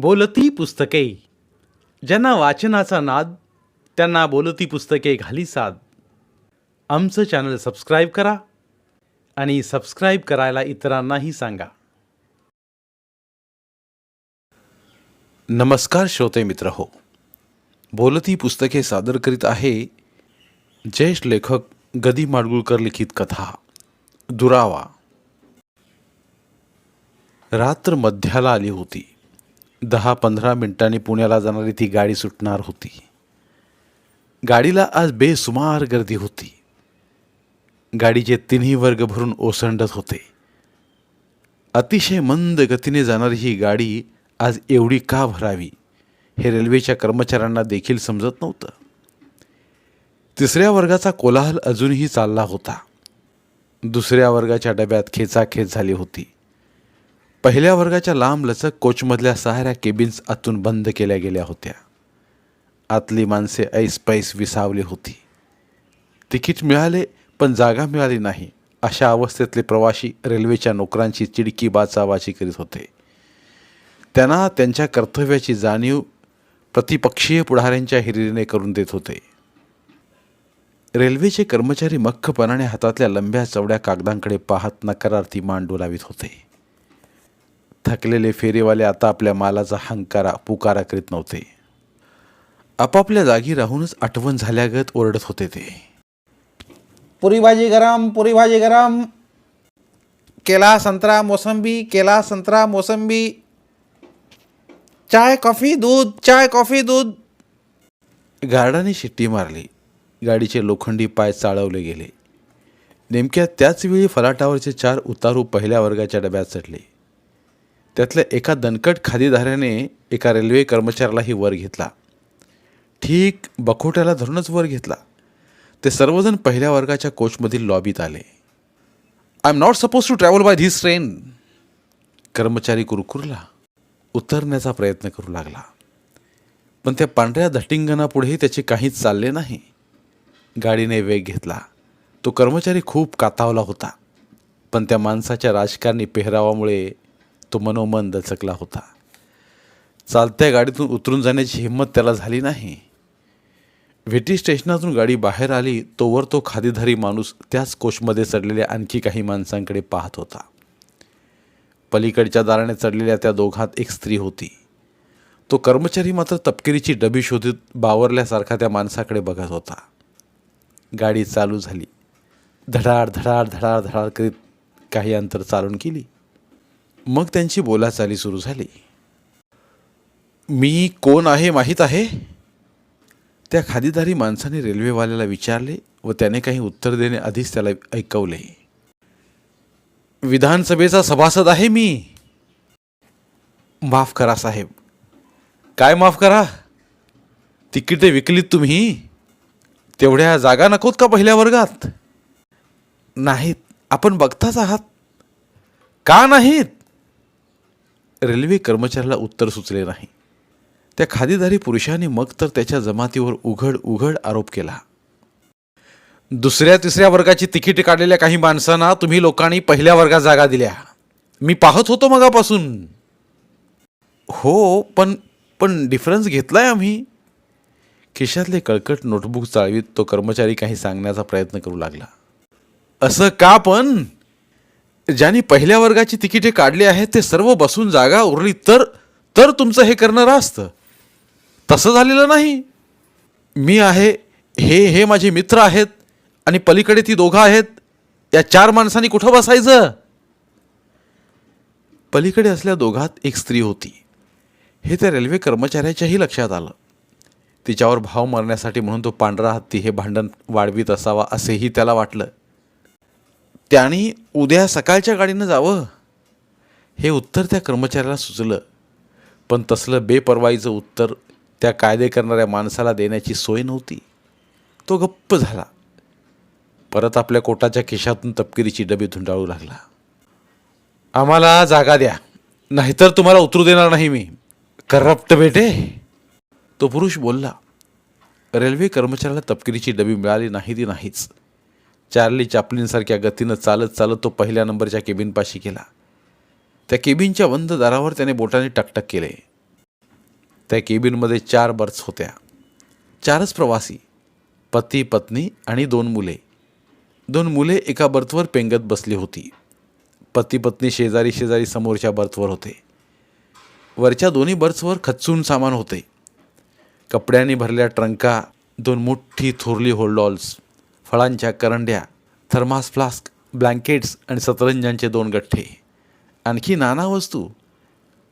बोलती पुस्तके. ज्यांना वाचनाचा नाद त्यांना बोलती पुस्तके घाली साद. आमचं चॅनल सबस्क्राईब करा आणि सबस्क्राईब करायला इतरांनाही सांगा. नमस्कार श्रोते मित्र हो. बोलती पुस्तके सादर करीत आहे ज्येष्ठ लेखक गदी माडगुळकर लिखित कथा दुरावा. रात्र मध्याला आली होती. दहा पंधरा मिनिटांनी पुण्याला जाणारी ती गाडी सुटणार होती. गाडीला आज बेसुमार गर्दी होती. गाडीचे तिन्ही वर्ग भरून ओसंडत होते. अतिशय मंद गतीने जाणारी ही गाडी आज एवढी का भरावी हे रेल्वेच्या कर्मचाऱ्यांना देखील समजत नव्हतं. तिसऱ्या वर्गाचा कोलाहल अजूनही चालला होता. दुसऱ्या वर्गाच्या डब्यात खेचाखेच झाली होती. पहिल्या वर्गाच्या लांब लचक कोचमधल्या सहाऱ्या केबिन्स आतून बंद केल्या गेल्या होत्या. आतली माणसे ऐस पैस विसावली होती. तिकीट मिळाले पण जागा मिळाली नाही. अशा अवस्थेतले प्रवासी रेल्वेच्या नोकरांची चिडकी बाचाबाची करीत होते. त्यांना त्यांच्या कर्तव्याची जाणीव प्रतिपक्षीय पुढाऱ्यांच्या हिरिरीने करून देत होते. रेल्वेचे कर्मचारी मख्खपणाने हातातल्या लंब्या चवड्या कागदांकडे पाहत नकारार्थी मान डोलावित होते. थकलेले फेरीवाले आता आपल्या मालाचा हंकारा पुकारा करीत नव्हते. आपापल्या जागी राहूनच आठवण झाल्यागत ओरडत होते ते. पुरी भाजी गरम पुरी भाजी गरम. केला संत्रा मोसंबी केला संत्रा मोसंबी. चाय कॉफी दूध चाय कॉफी दूध. गार्डाने शिट्टी मारली. गाडीचे लोखंडी पाय चाळवले गेले. नेमक्या त्याच वेळी फलाटावरचे चार उतारू पहिल्या वर्गाच्या डब्यात चढले त्यातल्या एका दणकट खादीधाऱ्याने एका रेल्वे कर्मचाऱ्यालाही वर घेतला. ठीक बखोट्याला धरूनच वर घेतला. ते सर्वजण पहिल्या वर्गाच्या कोचमधील लॉबीत आले. I am not supposed to travel by this train कर्मचारी कुरकुरला उतरण्याचा प्रयत्न करू लागला. पण त्या पांढऱ्या धटिंगणापुढेही त्याचे काहीच चालले नाही. गाडीने वेग घेतला. तो कर्मचारी खूप कातावला होता. पण त्या माणसाच्या राजकारणी पेहरावामुळे तो मनोमन दचकला होता. चालत्या गाडीतून उतरून जाण्याची हिंमत त्याला झाली नाही. व्हिटी स्टेशनातून गाडी बाहेर आली तोवर तो खादीधारी माणूस त्याच कोचमध्ये चढलेल्या आणखी काही माणसांकडे पाहत होता. पलीकडच्या दाराने चढलेल्या त्या दोघात एक स्त्री होती. तो कर्मचारी मात्र तपकिरीची डबी शोधित बावरल्यासारखा त्या माणसाकडे बघत होता. गाडी चालू झाली. धडाड धडाड धडाड धडाड करीत काही अंतर चालून गेली. मग त्यांची बोलाचाली सुरू झाली. मी कोण आहे माहीत आहे? त्या खादीदारी माणसाने रेल्वेवाल्याला विचारले व त्याने काही उत्तर देणे आधीच त्याला ऐकवले. विधानसभेचा सभासद आहे मी. माफ करा साहेब. काय माफ करा? तिकिटे विकलीत तुम्ही? तेवढ्या जागा नकोत का पहिल्या वर्गात? नाहीत. आपण बघताच आहात. का नाहीत? रेल्वे कर्मचाऱ्याला उत्तर सुचले नाही. त्या खादीदारी पुरुषाने मग तर त्याच्या जमातीवर उघड उघड आरोप केला. दुसऱ्या तिसऱ्या वर्गाची तिकीट काढलेल्या काही माणसांना तुम्ही लोकांनी पहिल्या वर्गात जागा दिल्या. मी पाहत होतो मगापासून. हो पण पण डिफरन्स घेतलाय आम्ही. खिशातले कळकट नोटबुक चाळवीत तो कर्मचारी काही सांगण्याचा प्रयत्न करू लागला. असं का पण? ज्यांनी पहिल्या वर्गाची तिकिटे काढली आहेत ते सर्व बसून जागा उरली तर तर तुमचं हे करणं असतं. तसं झालेलं नाही. मी आहे हे हे माझे मित्र आहेत आणि पलीकडे ती दोघं आहेत. या चार माणसांनी कुठं बसायचं? पलीकडे असल्या दोघात एक स्त्री होती. हे त्या रेल्वे कर्मचाऱ्याच्याही लक्षात आलं. तिच्यावर भाव मारण्यासाठी म्हणून तो पांढरा हत्ती हे भांडण वाढवीत असावा असेही त्याला वाटलं. त्याने उद्या सकाळच्या गाडीनं जावं. हे उत्तर त्या कर्मचाऱ्याला सुचलं. पण तसलं बेपर्वाईचं उत्तर त्या कायदे करणाऱ्या माणसाला देण्याची सोय नव्हती. तो गप्प झाला. परत आपल्या कोटाच्या खिशातून तपकिरीची डबी धुंडाळू लागला. आम्हाला जागा द्या. नाहीतर तुम्हाला उतरू देणार नाही मी. करप्ट बेटे. तो पुरुष बोलला. रेल्वे कर्मचाऱ्याला तपकिरीची डबी मिळाली नाही ती नाहीच. चार्ली चापलिनसारख्या गतीनं चालत चालत तो पहिल्या नंबरच्या केबिनपाशी गेला. त्या केबिनच्या बंद दारावर त्याने बोटाने टकटक केले. त्या केबिनमध्ये चार बर्थ्स होत्या. चारच प्रवासी पती पत्नी आणि दोन मुले. दोन मुले एका बर्थवर पेंगत बसली होती. पती पत्नी शेजारी शेजारी समोरच्या बर्थवर होते. वरच्या दोन्ही बर्थवर खच्चून सामान होते. कपड्यांनी भरल्या ट्रंका दोन मोठी थोरली होल्डॉल्स फळांच्या करंड्या थर्मास फ्लास्क ब्लँकेट्स आणि सतरंजांचे दोन गठ्ठे. आणखी नाना वस्तू.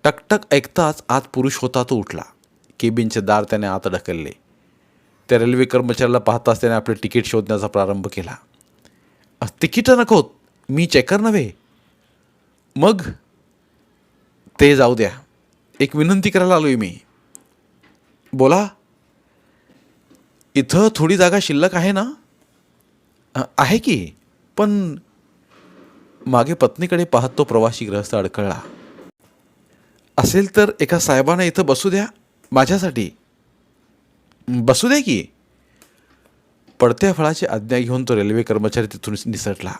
टकटक ऐकताच आत पुरुष होता तो उठला. केबिनचे दार त्याने आत ढकलले. त्या रेल्वे कर्मचाऱ्याला पाहताच त्याने आपले तिकीट शोधण्याचा प्रारंभ केला. तिकीटं नकोत मी चेकर नव्हे. मग? ते जाऊ द्या. एक विनंती करायला आलो आहे मी. बोला. इथं थोडी जागा शिल्लक आहे ना? आहे की? पण मागे पत्नीकडे पाहत तो प्रवासी ग्रहस्थ अडकळला असेल तर एका साहेबांना इथं बसू द्या माझ्यासाठी. बसू द्या की. पडत्या फळाची आज्ञा घेऊन तो रेल्वे कर्मचारी तिथून निसटला.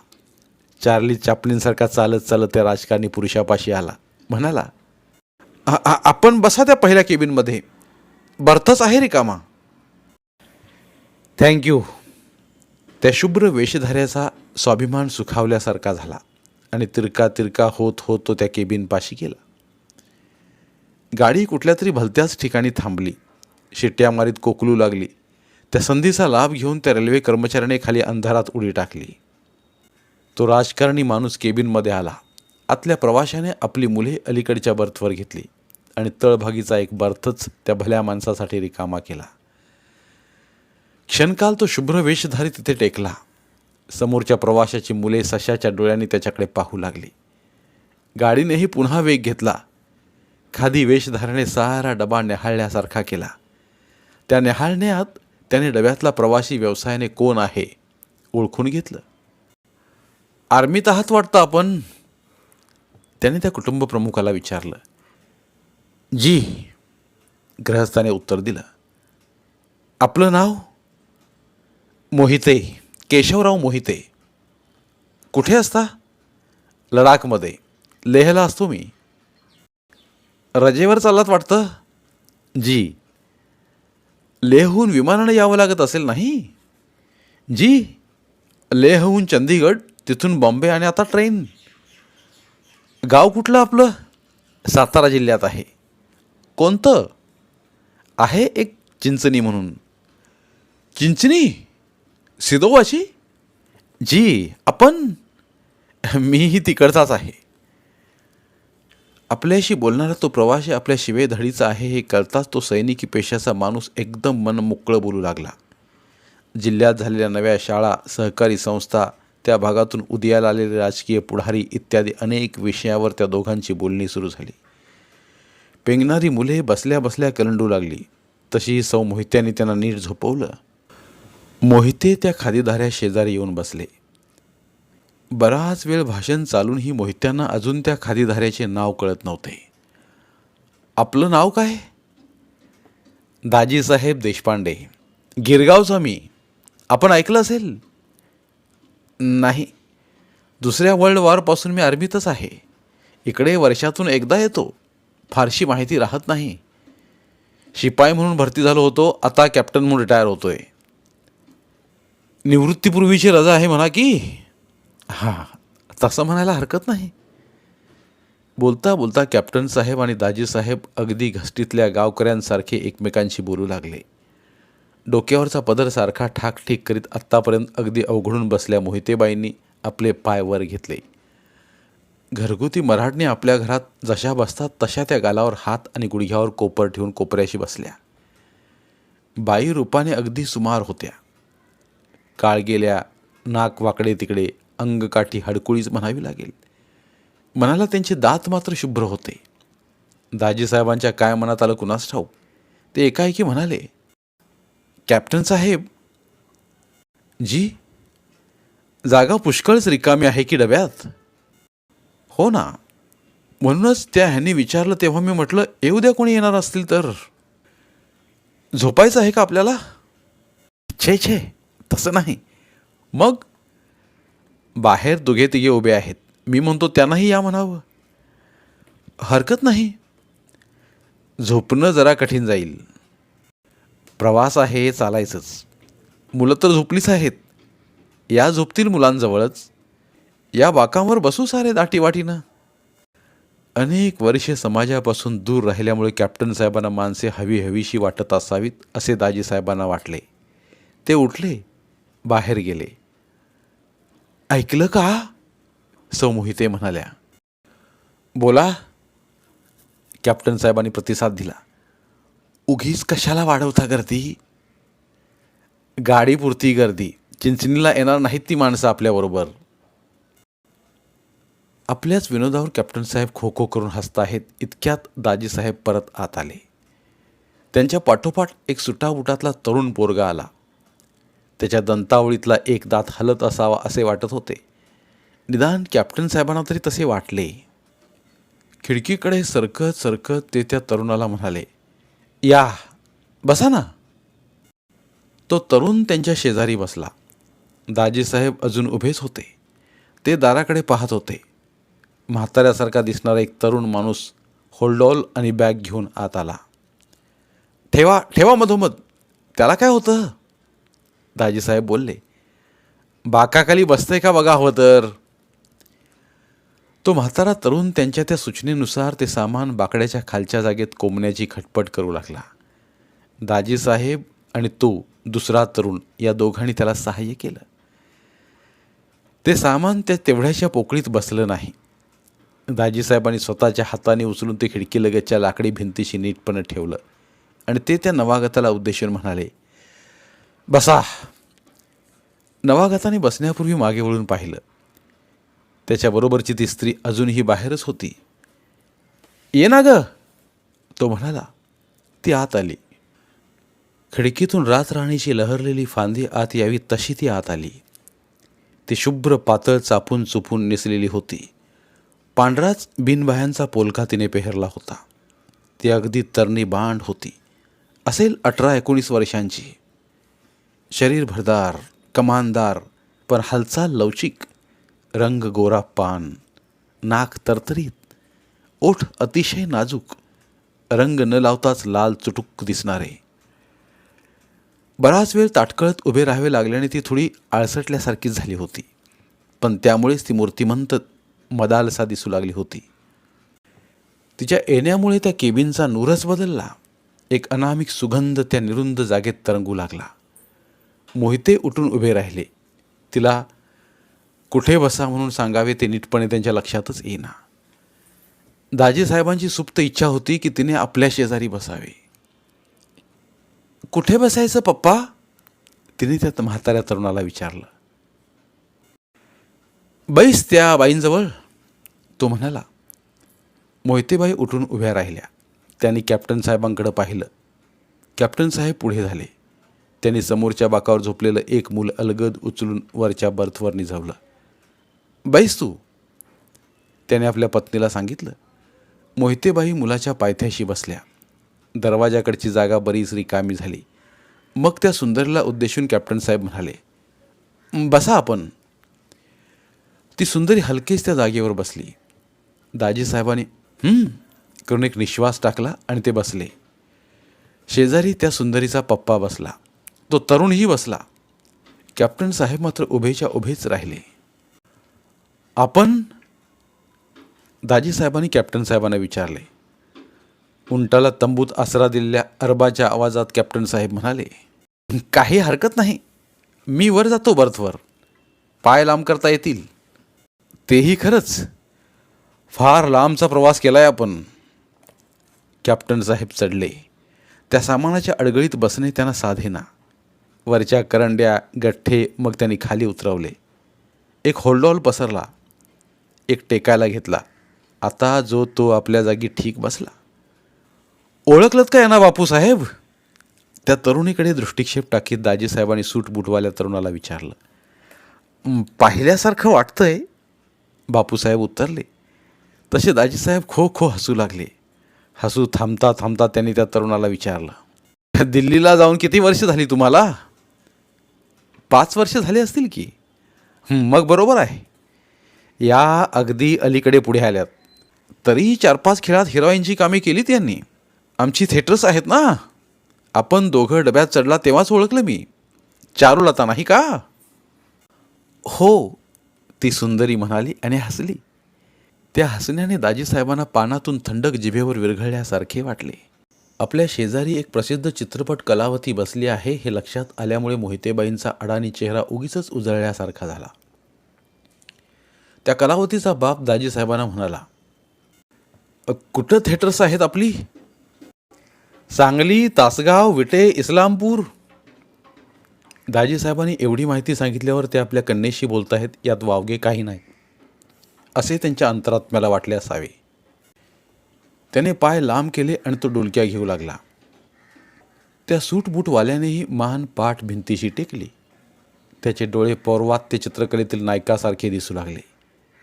चार्ली चापलींसारखा चालत चालत त्या राजकारणी पुरुषापाशी आला. म्हणाला आपण बसा त्या पहिल्या केबिनमध्ये. बर्थच आहे रिकामा. थँक्यू त्या शुभ्र वेशधाऱ्याचा स्वाभिमान सुखावल्यासारखा झाला आणि तिरका तिरका होत होत तो त्या केबिनपाशी गेला. गाडी कुठल्या तरी भलत्याच ठिकाणी थांबली. शिट्ट्या मारीत कोकलू लागली. त्या संधीचा लाभ घेऊन त्या रेल्वे कर्मचाऱ्याने खाली अंधारात उडी टाकली. तो राजकारणी माणूस केबिनमध्ये आला. आतल्या प्रवाशाने आपली मुले अलीकडच्या बर्थवर घेतली आणि तळभागीचा एक बर्थच त्या भल्या माणसासाठी रिकामा केला. क्षणकाल तो शुभ्र वेशधारी तिथे टेकला. समोरच्या प्रवाशाची मुले सशाच्या डोळ्यांनी त्याच्याकडे पाहू लागली. गाडीनेही पुन्हा वेग घेतला. खादी वेशधारणे सारा डबा न्याहाळण्यासारखा केला. त्या न्याहाळण्यात त्याने डब्यातला प्रवासी व्यवसायाने कोण आहे ओळखून घेतलं. आर्मीत आहात वाटतं आपण? त्याने त्या कुटुंब प्रमुखाला विचारलं. जी ग्रहस्थाने उत्तर दिलं. आपलं नाव? मोहिते केशवराव मोहिते कुठे असता? लडाखमध्ये. लेहला असतो मी. रजेवर चाललात वाटतं? जी. लेहहून विमानाने यावं लागत असेल नाही? जी. लेहहून चंदीगड तिथून बॉम्बे आणि आता ट्रेन. गाव कुठलं आपलं? सातारा जिल्ह्यात आहे. कोणतं? आहे एक चिंचणी म्हणून. चिंचणी? सिदोवाची? जी आपण मीही तिकडचाच आहे. आपल्याशी बोलणारा तो प्रवासी आपल्या शिवेधडीचा आहे हे कळताच तो सैनिकी पेशाचा माणूस एकदम मन मोकळं बोलू लागला. जिल्ह्यात झालेल्या नव्या शाळा सहकारी संस्था त्या भागातून उदयाला आलेले राजकीय पुढारी इत्यादी अनेक विषयावर त्या दोघांची बोलणी सुरू झाली. पेंगणारी मुले बसल्या बसल्या करंडू लागली. तशीही सौ मोहित्याने त्यांना नीट झोपवलं. मोहिते त्या खादीधाऱ्या शेजारी येऊन बसले. बराच वेळ भाषण चालूनही मोहित्यांना अजून त्या खादीधाऱ्याचे नाव कळत नव्हते. आपलं नाव काय? दाजीसाहेब देशपांडे. गिरगावचा मी. आपण ऐकलं असेल? नाही. दुसऱ्या वर्ल्ड वॉरपासून मी आर्मीतच आहे. इकडे वर्षातून एकदा येतो. फारशी माहिती राहत नाही. शिपाई म्हणून भरती झालो होतो. आता कॅप्टन म्हणून रिटायर होतोय. निवृत्तीपूर्वीची रजा आहे म्हणा की? हां तसं म्हणायला हरकत नाही. बोलता बोलता कॅप्टन साहेब आणि दाजीसाहेब अगदी घस्टीतल्या गावकऱ्यांसारखे एकमेकांशी बोलू लागले. डोक्यावरचा पदर सारखा ठाकठीक करीत आत्तापर्यंत अगदी अवघडून बसल्या मोहितेबाईंनी आपले पाय वर घेतले. घरगुती मराठने आपल्या घरात जशा बसतात तशा त्या गालावर हात आणि गुडघ्यावर कोपर ठेवून कोपऱ्याशी बसल्या. बाई रूपाने अगदी सुमार होत्या. काळ गेल्या नाक वाकडे तिकडे अंगकाठी हडकुळीच म्हणावी लागेल. मनाला त्यांचे दात मात्र शुभ्र होते. दाजीसाहेबांच्या काय मनात आलं कुणास ठाऊक? ते एकाएकी म्हणाले कॅप्टन साहेब. जी जागा पुष्कळच रिकामी आहे की डब्यात? हो ना. म्हणूनच त्या ह्यांनी विचारलं तेव्हा मी म्हटलं येऊ द्या कोणी येणार असतील तर. झोपायचं आहे का आपल्याला? छे छे. तसं नाही. मग? बाहेर दोघे तिघे उभे आहेत. मी म्हणतो त्यांनाही या म्हणावं. हरकत नाही. झोपणं जरा कठीण जाईल. प्रवास आहे चालायचंच. मुलं तर झोपलीच आहेत. या झोपतील मुलांजवळच. या बाकांवर बसू सारे दाटीवाटीनं. अनेक वर्षे समाजापासून दूर राहिल्यामुळे कॅप्टन साहेबांना माणसे हवी हवीशी वाटत असावीत असे दाजी साहेबांना वाटले. ते उठले. बाहेर गेले. ऐकलं का? सौमोहिते म्हणाल्या. बोला. कॅप्टन साहेबांनी प्रतिसाद दिला. उगीच कशाला वाढवता गर्दी? गाडीपुरती गर्दी. चिंचणीला येणार नाहीत ती माणसं आपल्याबरोबर आपल्याच विनोदावर कॅप्टन साहेब खो खो करून हसताहेत इतक्यात दाजीसाहेब परत आत आले. त्यांच्या पाठोपाठ एक सुटाबुटातला तरुण पोरगा आला. त्याच्या दंतावळीतला एक दात हलत असावा असे वाटत होते. निदान कॅप्टन साहेबांना तरी तसे वाटले. खिडकीकडे सरकत सरकत ते त्या तरुणाला म्हणाले या बसा ना. तो तरुण त्यांच्या शेजारी बसला. दाजीसाहेब अजून उभेच होते. ते दाराकडे पाहत होते. म्हाताऱ्यासारखा दिसणारा एक तरुण माणूस होल्डॉल आणि बॅग घेऊन आत आला. ठेवा ठेवा मधोमध. त्याला काय होतं? दाजीसाहेब बोलले बाकाखाली बसतंय का बघा हवं तर? तो म्हातारा तरुण त्यांच्या त्या सूचनेनुसार ते सामान बाकड्याच्या खालच्या जागेत कोंबण्याची खटपट करू लागला. दाजीसाहेब आणि तो दुसरा तरुण या दोघांनी त्याला सहाय्य केलं. ते सामान त्या तेवढ्याशा पोकळीत बसलं नाही. दाजीसाहेबांनी स्वतःच्या हाताने उचलून ते खिडकीलगतच्या लाकडी भिंतीशी नीटपणे ठेवलं आणि ते त्या नवागताला उद्देशून म्हणाले बसा. नवागताने बसण्यापूर्वी मागे वळून पाहिलं. त्याच्याबरोबरची ती स्त्री अजूनही बाहेरच होती. ये ना ग. तो म्हणाला. ती आत आली. खिडकीतून रातराणीची लहरलेली फांदी आत यावी तशी ती आत आली. ती शुभ्र पातळ चापून चुपून नेसलेली होती. पांढराच बिनबाह्यांचा पोलका तिने पेहरला होता. ती अगदी तरणी बांड होती. असेल अठरा एकोणीस वर्षांची. शरीर भरदार कमानदार पण हालचाल लवचिक रंग गोरा पान नाक तरतरीत ओठ अतिशय नाजूक रंग न लावताच लाल चुटुक दिसणारे. बराच वेळ ताटकळत उभे राहावे लागल्याने ती थोडी आळसटल्यासारखीच झाली होती. पण त्यामुळेच ती मूर्तिमंत मदालसा दिसू लागली होती. तिच्या येण्यामुळे त्या केबिनचा नूरच बदलला. एक अनामिक सुगंध त्या निरुंद जागेत तरंगू लागला. मोहिते उठून उभे राहिले. तिला कुठे बसा म्हणून सांगावे ते नीटपणे त्यांच्या लक्षातच येईना. दाजीसाहेबांची सुप्त इच्छा होती की तिने आपल्या शेजारी बसावे. कुठे बसायचं पप्पा? तिने त्या म्हाताऱ्या तरुणाला विचारलं. बैस त्या बाईंजवळ. तो म्हणाला. मोहितेबाई उठून उभ्या राहिल्या. त्यांनी कॅप्टन साहेबांकडे पाहिलं. कॅप्टन साहेब पुढे झाले. त्यांनी समोरच्या बाकावर झोपलेलं एक मूल अलगद उचलून वरच्या बर्थवर निझवलं. बैस तू त्याने आपल्या पत्नीला सांगितलं. मोहितेबाई मुलाच्या पायथ्याशी बसल्या. दरवाजाकडची जागा बरीच रिकामी झाली. मग त्या सुंदरीला उद्देशून कॅप्टन साहेब म्हणाले बसा आपण. ती सुंदरी हलकेच त्या जागेवर बसली. दाजीसाहेबांनी "हं" करून एक निश्वास टाकला आणि ते बसले. शेजारी त्या सुंदरीचा पप्पा बसला. तो तरुणही बसला. कॅप्टन साहेब मात्र उभेच्या उभेच राहिले. आपण दाजीसाहेबांनी कॅप्टन साहेबांना विचारले. उंटाला तंबूत आसरा दिलेल्या अरबाच्या आवाजात कॅप्टन साहेब म्हणाले काही हरकत नाही. मी वर जातो बर्थवर पाय लांब करता येतील. तेही खरंच. फार लांबचा प्रवास केला आहे आपण. कॅप्टन साहेब चढले. त्या सामानाच्या अडगळीत बसणे त्यांना साधेना. वरच्या करंड्या गठ्ठे मग त्यांनी खाली उतरवले. एक होल्डॉल पसरला. एक टेकायला घेतला. आता जो तो आपल्या जागी ठीक बसला. ओळखलत का यांना बापूसाहेब? त्या तरुणीकडे दृष्टिक्षेप टाकीत दाजीसाहेबांनी सूट बुटवाल्या तरुणाला विचारलं. पाहिल्यासारखं वाटतंय. बापूसाहेब उत्तरले. तसे दाजीसाहेब खो खो हसू लागले. हसू थांबता थांबता त्यांनी त्या तरुणाला विचारलं. दिल्लीला जाऊन किती वर्ष झाली तुम्हाला? पाच वर्ष झाली असतील की? मग बरोबर आहे. या अगदी अलीकडे पुढे आल्यात. तरीही चार पाच खेळात हिरोईनची कामे केली त्यांनी आमची थिएटर्स आहेत ना? आपण दोघं डब्यात चढला तेव्हाच ओळखलं मी. चारुलता नाही का? हो ती सुंदरी म्हणाली आणि हसली. त्या हसण्याने दाजीसाहेबांना पानातून थंडक जिभेवर विरघळल्यासारखे वाटले. आपल्या शेजारी एक प्रसिद्ध चित्रपट कलावती बसली आहे हे लक्षात आल्यामुळे मोहितेबाईंचा अडाणी चेहरा उगीच उजळल्यासारखा झाला. त्या कलावतीचा बाप दाजीसाहेबांना म्हणाला कुठं थिएटर्स आहेत आपली? सांगली तासगाव विटे इस्लामपूर. दाजीसाहेबांनी एवढी माहिती सांगितल्यावर ते आपल्या कन्येशी बोलताहेत यात वावगे काही नाही असे त्यांच्या अंतरात्म्याला वाटले असावे. त्याने पाय लांब केले आणि तो डुलक्या घेऊ लागला. त्या सूटबूटवाल्यानेही महान पाठ भिंतीशी टेकली. त्याचे डोळे पौर्वात्य चित्रकलेतील नायकासारखे दिसू लागले.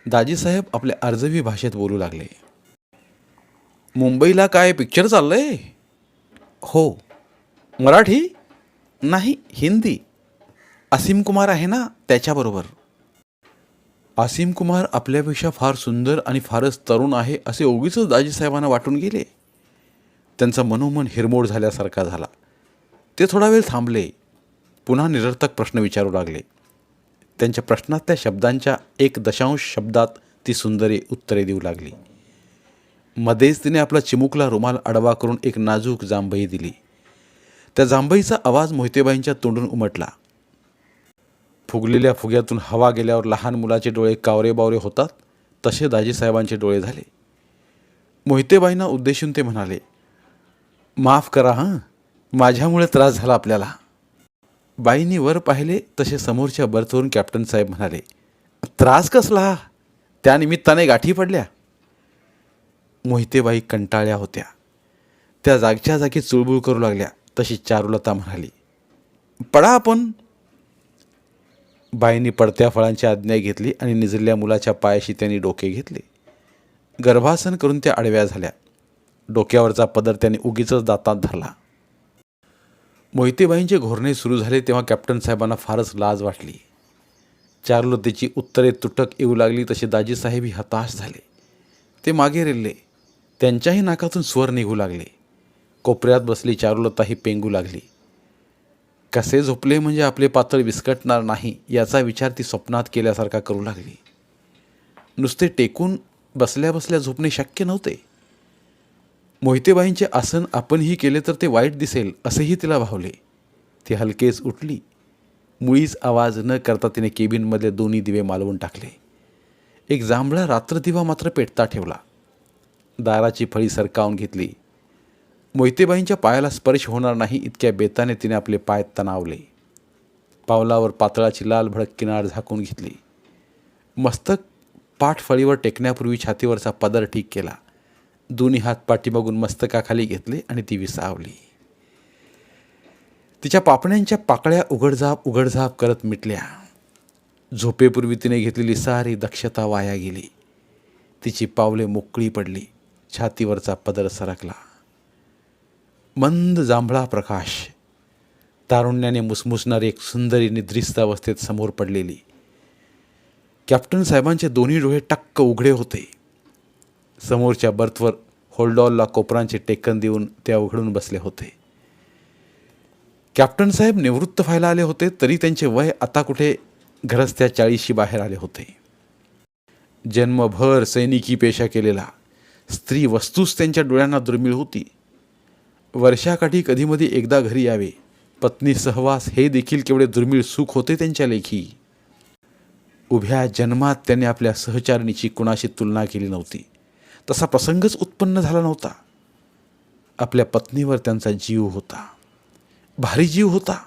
दाजीसाहेब आपल्या अर्जवी भाषेत बोलू लागले. मुंबईला काय पिक्चर चाललंय? हो. मराठी? नाही हिंदी. असीम कुमार आहे ना त्याच्याबरोबर. असीम कुमार आपल्यापेक्षा फार सुंदर आणि फारच तरुण आहे असे ओगीच दाजीसाहेबांना वाटून गेले. त्यांचा मनोमन हिरमोड झाल्यासारखा झाला. ते थोडा वेळ थांबले. पुन्हा निरर्थक प्रश्न विचारू लागले. त्यांच्या प्रश्नातल्या शब्दांच्या एक दशांश शब्दात ती सुंदरी उत्तरे देऊ लागली. मध्येच तिने आपला चिमुकला रुमाल आडवा करून एक नाजूक जांभई दिली. त्या जांभईचा आवाज मोहितेबाईंच्या तोंडून उमटला. फुगलेल्या फुग्यातून हवा गेल्यावर लहान मुलाचे डोळे कावरे बावरे होतात तसे दाजीसाहेबांचे डोळे झाले. मोहितेबाईंना उद्देशून ते म्हणाले माफ करा हां. माझ्यामुळे त्रास झाला आपल्याला. बाईंनी वर पाहिले तसे समोरच्या बर्थवरून कॅप्टन साहेब म्हणाले त्रास कसला? त्या निमित्ताने गाठी पडल्या. मोहितेबाई कंटाळ्या होत्या. त्या जागच्या जागी चुळबुळ करू लागल्या तशी चारुलता म्हणाली पडा आपण. बाईंनी पडत्या फळांची आज्ञा घेतली आणि निजलेल्या मुलाच्या पायाशी त्यांनी डोके घेतले. गर्भासन करून त्या आडव्या झाल्या. डोक्यावरचा पदर त्यांनी उगीच दातात धरला. मोहितेबाईंचे घोरणे सुरू झाले तेव्हा कॅप्टन साहेबांना फारच लाज वाटली. चारुलतेची उत्तरे तुटक येऊ लागली तसे दाजीसाहेबही हताश झाले. ते मागे रेल्ले. त्यांच्याही नाकातून स्वर निघू लागले. कोपऱ्यात बसली चारुलता ही पेंगू लागली. कसे झोपले म्हणजे आपले पातळ विस्कटणार नाही याचा विचार ती स्वप्नात केल्यासारखा करू लागली. नुसते टेकून बसल्या बसल्या झोपणे शक्य नव्हते. मोहितेबाईंचे आसन आपणही केले तर ते वाईट दिसेल असेही तिला भावले. ती हलकेच उठली. मुळीच आवाज न करता तिने केबिनमधले दोन्ही दिवे मालवून टाकले. एक जांभळा रात्रदिवा मात्र पेटता ठेवला. दाराची फळी सरकावून घेतली. मोहितेबाईंच्या पायाला स्पर्श होणार नाही इतक्या बेताने तिने आपले पाय तणावले. पावलावर पातळाची लाल भडक किनार झाकून घेतली. मस्तक पाठफळीवर टेकण्यापूर्वी छातीवरचा पदर ठीक केला. दोन्ही हात पाठीमागून मस्तकाखाली घेतले आणि ती विसावली. तिच्या पापण्यांच्या पाकळ्या उघडझाप उघडझाप करत मिटल्या. झोपेपूर्वी तिने घेतलेली सारी दक्षता वाया गेली. तिची पावले मोकळी पडली. छातीवरचा पदर सरकला. मंद जांभळा प्रकाश तारुण्याने मुसमुसणारी एक सुंदरी निद्रिस्त अवस्थेत समोर पडलेली. कॅप्टन साहेबांचे दोन्ही डोळे टक्क उघडे होते. समोरच्या बर्थवर होल्डॉलला कोपरांचे टेकन देऊन ते उघडून बसले होते. कॅप्टन साहेब निवृत्त व्हायला आले होते तरी त्यांचे वय आता कुठे? घरस्त्या चाळीशी बाहेर आले होते. जन्मभर सैनिकी पेशा केलेला. स्त्री वस्तूच त्यांच्या डोळ्यांना दुर्मिळ होती. वर्षाकाठी कधीमधी एकदा घरी यावे. पत्नी सहवास हे देखील केवढे दुर्मिळ सुख होते त्यांच्या लेखी. उभ्या जन्मात त्यांनी आपल्या सहचारिणीची कुणाशी तुलना केली नव्हती. तसा प्रसंगच उत्पन्न झाला नव्हता. आपल्या पत्नीवर त्यांचा जीव होता. भारी जीव होता.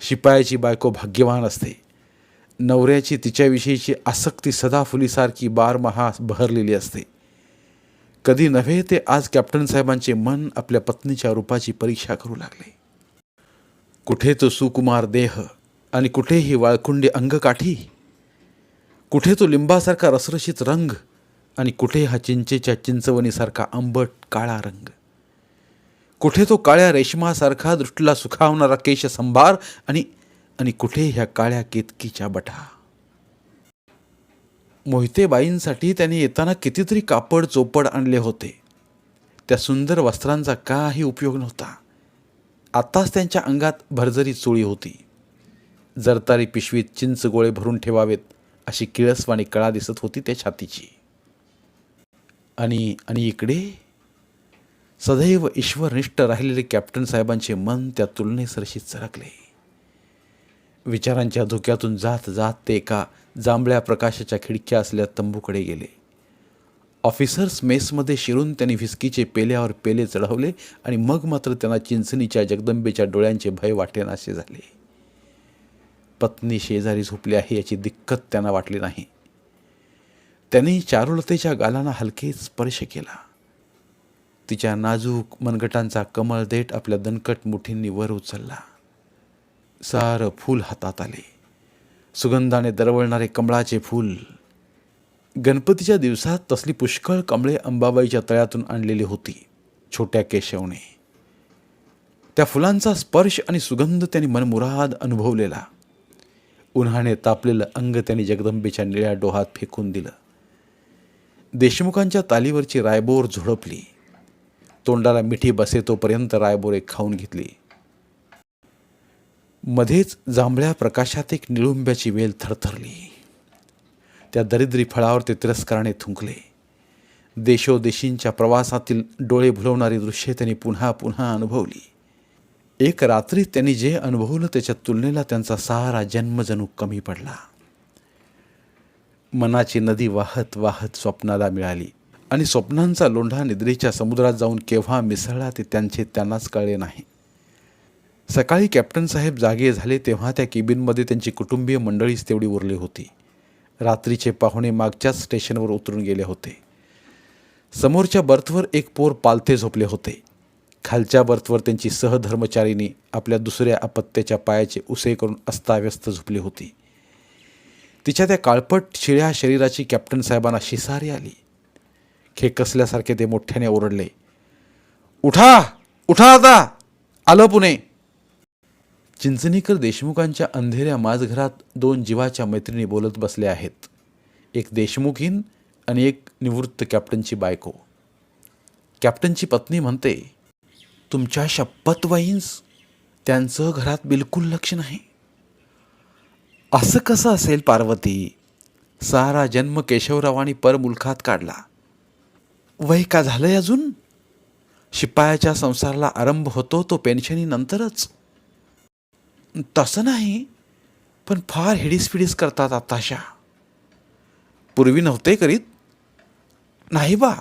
शिपायाची बायको भाग्यवान असते. नवऱ्याची तिच्याविषयीची आसक्ती सदाफुलीसारखी बारमहा बहरलेली असते. कधी नव्हे ते आज कॅप्टन साहेबांचे मन आपल्या पत्नीच्या रूपाची परीक्षा करू लागले. कुठे तो सुकुमार देह आणि कुठेही वाळकुंडी अंगकाठी? कुठे तो लिंबासारखा रसरशीत रंग आणि कुठे हा चिंचेच्या चिंचवणीसारखा आंबट काळा रंग? कुठे तो काळ्या रेशमासारखा दृष्टीला सुखावणारा केश संभार आणि आणि कुठे ह्या काळ्या केतकीच्या बठा? मोहितेबाईंसाठी त्याने येताना कितीतरी कापड चोपड आणले होते. त्या सुंदर वस्त्रांचा काही उपयोग नव्हता. आत्ताच त्यांच्या अंगात भरजरी चोळी होती. जरतारी पिशवीत चिंच गोळे भरून ठेवावेत अशी किळसवाणी कळा दिसत होती त्या छातीची. आणि आणि इकडे? सदैव ईश्वरनिष्ठ राहिलेले कॅप्टन साहेबांचे मन त्या तुलनेसरशी चरकले. विचारांच्या धोक्यातून जात जात ते एका जांभळ्या प्रकाशाच्या खिडक्या असलेल्या तंबूकडे गेले. ऑफिसर्स मेसमध्ये शिरून त्यांनी व्हिस्कीचे पेल्यावर पेले चढवले आणि मग मात्र त्यांना चिंचणीच्या जगदंबेच्या डोळ्यांचे भय वाटेनासे झाले. पत्नी शेजारी झोपली आहे याची दिक्कत त्यांना वाटली नाही. त्यांनी चारुलतेच्या गालांना हलकेच स्पर्श केला. तिच्या नाजूक मनगटांचा कमळ देठ आपल्या दणकट मुठींनी वर उचलला. सारं फूल हातात आले. सुगंधाने दरवळणारे कमळाचे फूल. गणपतीच्या दिवसात तसली पुष्कळ कमळे अंबाबाईच्या तळ्यातून आणलेली होती छोट्या केशवने. त्या फुलांचा स्पर्श आणि सुगंध त्यांनी मनमुराद अनुभवलेला. उन्हाने तापलेलं अंग त्यांनी जगदंबेच्या निळ्या डोहात फेकून दिलं. देशमुखांच्या तालीवरची रायबोर झोडपली. तोंडाला मिठी बसे तोपर्यंत रायबोरे खाऊन घेतली. मध्येच जांभळ्या प्रकाशात एक निळुंब्याची वेल थरथरली. त्या दरिद्री फळावर ते तिरस्काराने थुंकले. देशोदेशींच्या प्रवासातील डोळे भुलवणारी दृश्ये त्यांनी पुन्हा पुन्हा अनुभवली. एक रात्री त्यांनी जे अनुभवलं त्याच्या तुलनेला त्यांचा सारा जन्मजणू कमी पडला. मनाची नदी वाहत वाहत स्वप्नाला मिळाली आणि स्वप्नांचा लोंढा निद्रेच्या समुद्रात जाऊन केव्हा मिसळला ते त्यांचे त्यांनाच कळले नाही. सकाळी कॅप्टन साहेब जागे झाले तेव्हा त्या केबिनमध्ये त्यांची कुटुंबीय मंडळीच तेवढी उरली होती. रात्रीचे पाहुणे मागच्याच स्टेशनवर उतरून गेले होते. समोरच्या बर्थवर एक पोर पालथे झोपले होते. खालच्या बर्थवर त्यांची सहधर्मचारिणी आपल्या दुसऱ्या अपत्याच्या पायाचे उसे करून अस्ताव्यस्त झोपली होती. तिच्या त्या काळपट शिळ्या शरीराची कॅप्टन साहेबांना शिसारी आली. खेकसल्यासारखे ते मोठ्याने ओरडले. उठा! उठा आता! आलं पुणे! चिंचणीकर देशमुखांच्या अंधेऱ्या माझघरात दोन जीवाच्या मैत्रिणी बोलत बसल्या आहेत. एक देशमुखीन आणि एक निवृत्त कॅप्टनची बायको. कॅप्टनची पत्नी म्हणते तुमच्या शपथ वाईन्स त्यांचं घरात बिलकुल लक्ष नाही. असं कसं असेल पार्वती? सारा जन्म केशवरावांनी परमुलखात काढला. वय का झालंय अजून? शिपायाच्या संसाराला आरंभ होतो तो पेन्शनीनंतरच. तसं नाही पण फार हिडीसफिडीस करतात आताशा. पूर्वी नव्हते करीत. नाही बा.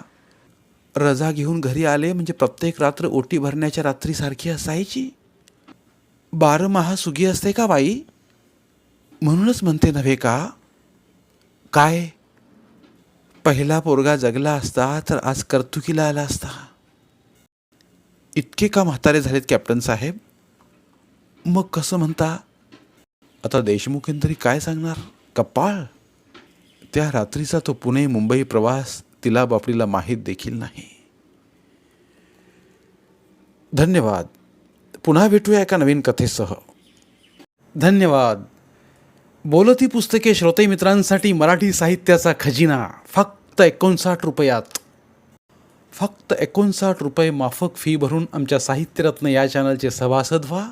रजा घेऊन घरी आले म्हणजे प्रत्येक रात्र ओटी भरण्याच्या रात्रीसारखी असायची. बारमाहा सुगी असते का बाई? म्हणूनच म्हणते नव्हे का? काय? पहिला पोरगा जगला असता तर आज कर्तुकीला आला असता. इतके का म्हातारे झालेत कॅप्टन साहेब. मग कसं म्हणता? आता देशमुखीन तरी काय सांगणार? कपाळ? त्या रात्रीचा तो पुणे मुंबई प्रवास तिला बापडीला माहीत देखील नाही. धन्यवाद. पुन्हा भेटूया एका नवीन कथेसह. धन्यवाद. बोलती पुस्तके श्रोते मित्रांसाठी मराठी साहित्याचा खजिना. फक्त एकोणसाठ रुपयात. फक्त एकोणसाठ रुपये माफक फी भरून आमच्या साहित्यरत्न या चॅनलचे सभासद व्हा.